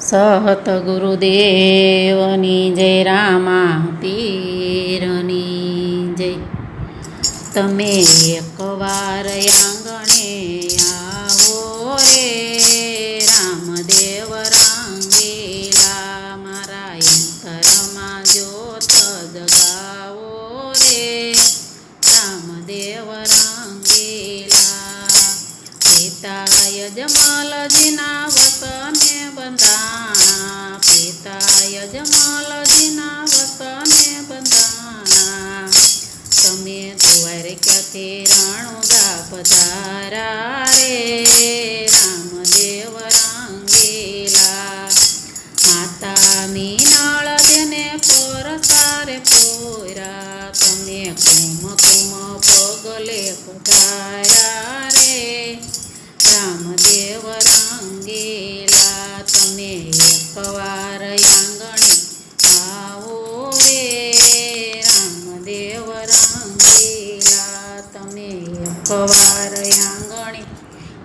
સહતગુરુદેવની જય રામા પીરની જય. તમે એકવાર આંગણે આવો રે. દ્વારકાથી રાણુદા પધારા રે. રામદેવ રાંગેલા. માતા મીનાળ જેને પરસારે પોરા તમે કુમ કુમ પગલે પધારા રે. રામદેવ રાંગેલા. તમે એકવાર તમે એકવાર આંગણે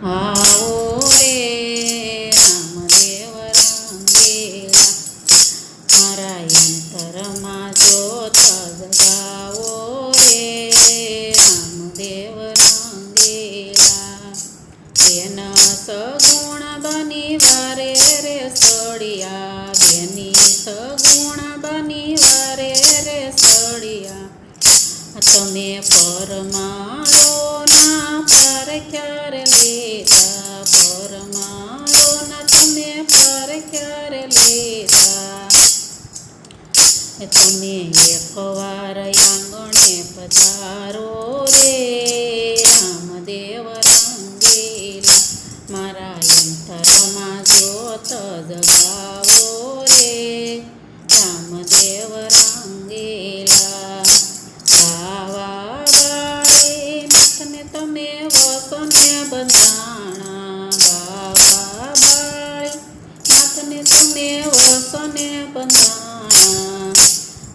આવો રે રામદેવ રંગેલા મારા અંતરમાં જોત જગાવો રે રામદેવ રંગેલા બેન સગુણ બની વારે રે સળિયા. બેની સગુણ બની વારે રે સળિયા. તમે પરમારો એ તમે એકવાર આંગણે પધારો રે રામદેવ રંગેલા મારા અંતરમાં જોત જગાવો રે રામદેવ રંગેલા બાવા બાળે નાથને તમે વસને બંધાણા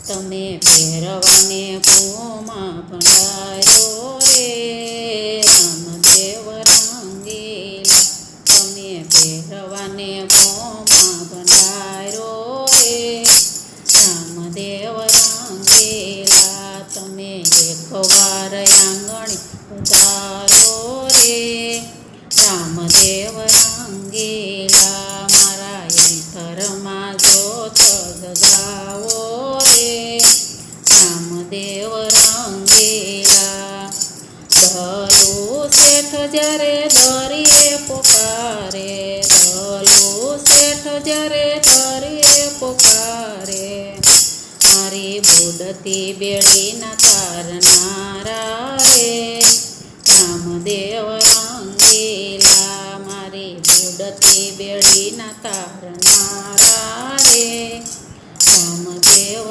તમે ભેરવાને પોમાં પંડાયો રે? રામદેવ દલો શેઠ જ્યારે ધરીએ પોકારે દલો શેઠ જ્યારે ધરીએ પોકારે, મારી બુડતી બેડીના તારનારા રે રામદેવ રંગીલા, મારી બુડતી બેડીના તારનારા રે રામદેવ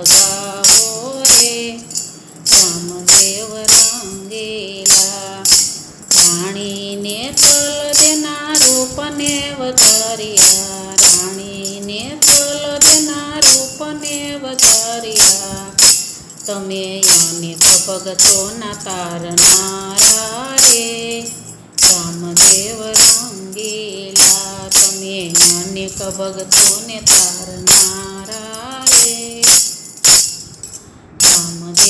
જગાવો રે રામદેવ રંગેલા. રાણીને તલજના રૂપને વધાર્યા. રાણીને તલજના રૂપને વધાર્યા. તમે અનેક ભગતોના તારનારા રે રામદેવ રંગેલા. તમે અનેક ભગતોને તારનારા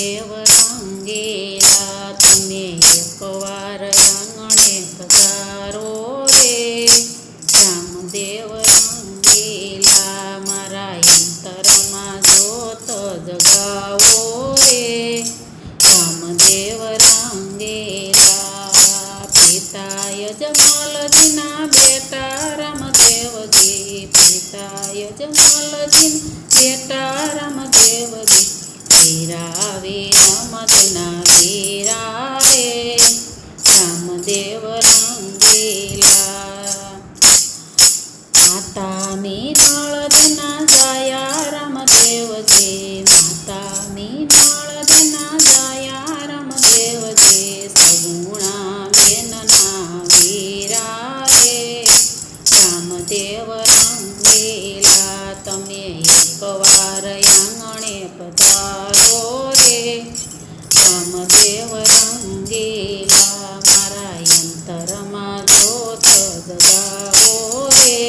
રામદેવ રંગેલા તમે એકવાર આંગણે પધારો રે. રામદેવ રંગેલા મારા અંતરમાં જોત જગાવો રે. રામદેવ રંગેલા પિતા યજમાલજીના બેટા. રામદેવજી પિતા યજમાલજીના બેટા. રામદેવજી વીરાવે અમદના વીરા રે રામદેવ પધારો રે રામદેવ રંગેલા મારા અંતરમાં જોત જગાવો રે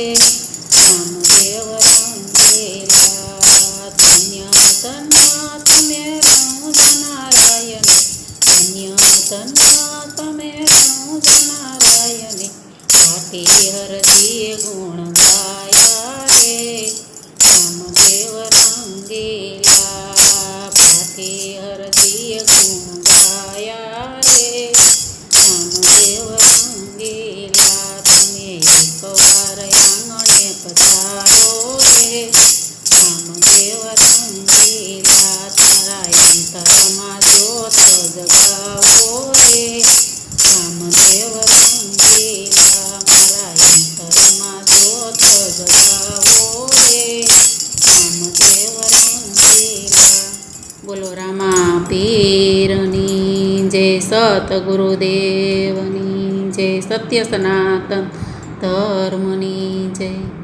રામદેવ રંગેલા ધન્ય ધન્ય તમે રણુજ નારાયણ ધન્ય ધન્ય તમે રણુજ નારાયણ પાટી હરજી ગુણ રામદેવ રંગેલા તમે એકવાર આંગણે પધારો રે રામદેવ રંગેલા તારા અંતરમાં જોત જગાવો રે રામદેવ રંગેલા મારા અંતરમાં જોત જગાવો રે રામદેવ રંગેલા બોલો રામા પીરની સતગુરુદેવની જય સત્ય સનાતન ધર્મની જય